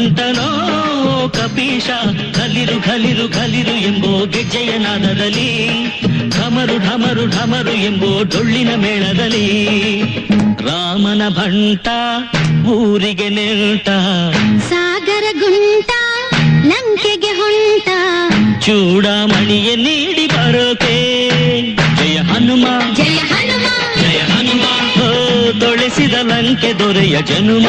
ಅಂತನೋ ಕಪೀಶ ಕಲಿರು ಖಲಿರು ಖಲಿರು ಎಂಬೋ ಗೆಜ್ಜಯನಾದದಲ್ಲಿ ನಾದದಲ್ಲಿ ಢಮರು ಢಮರು ಢಮರು ಎಂಬೋ ಡೊಳ್ಳಿನ ಮೇಳದಲ್ಲಿ ರಾಮನ ಭಂಟ ಊರಿಗೆ ನೆಂಟ ಸಾಗರ ಗುಂಟ ಲಂಕೆಗೆ ಹೊಂಟ ಚೂಡಾಮಣಿಯ ನೀಡಿ ಬರೋಕೆ ಜಯ ಹನುಮ ಜಯ ಹನುಮ ಜಯ ಹನುಮ ತೊಳೆಸಿದ ಲಂಕೆ ದೊರೆಯ ಜನುಮ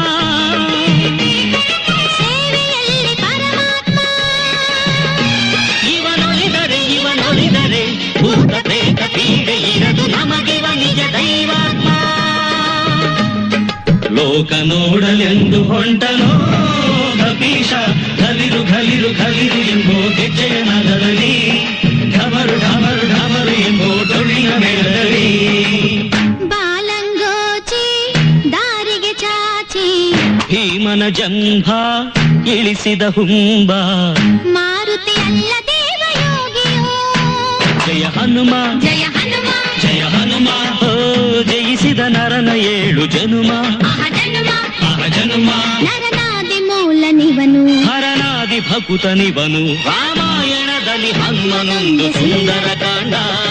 ನಿಜ ದೈವಾತ್ಮ ಲೋಕ ನೋಡಲೆಂದು ಹೊಂಟನೋ ಗಪೀಶ ಘಲಿರು ಘಲಿರು ಘಲಿರು ಎಂಬೋ ಗೆಜ್ಜೆಯ ನಗರದಲ್ಲಿ ಢಮರು ಢಮರು ಢಮರು ಎಂಬೋ ತೊಳಿನ ಮೇಳದಲ್ಲಿ ಬಾಲಂಗೋಚಿ ದಾರಿಗೆ ಚಾಚಿ ಭೀಮನ ಜಂಭ ಇಳಿಸಿದ ಹುಂಬ ಮಾರುತಿ ಅಲ್ಲ ದೇವಯೋಗಿಯೋ ಜಯ ಹನುಮ ಜಯ ಜಯ ಹನುಮ ಜಯಿಸಿದ ನರನ ಏಳು ಜನುಮ ಜನುಮ ನರನಾದಿ ಮೂಲನಿವನು ಹರನಾದಿ ಭಕುತನಿವನು ರಾಮಾಯಣದಲ್ಲಿ ಹನುಮನೊಂದು ಸುಂದರ ಕಾಂಡ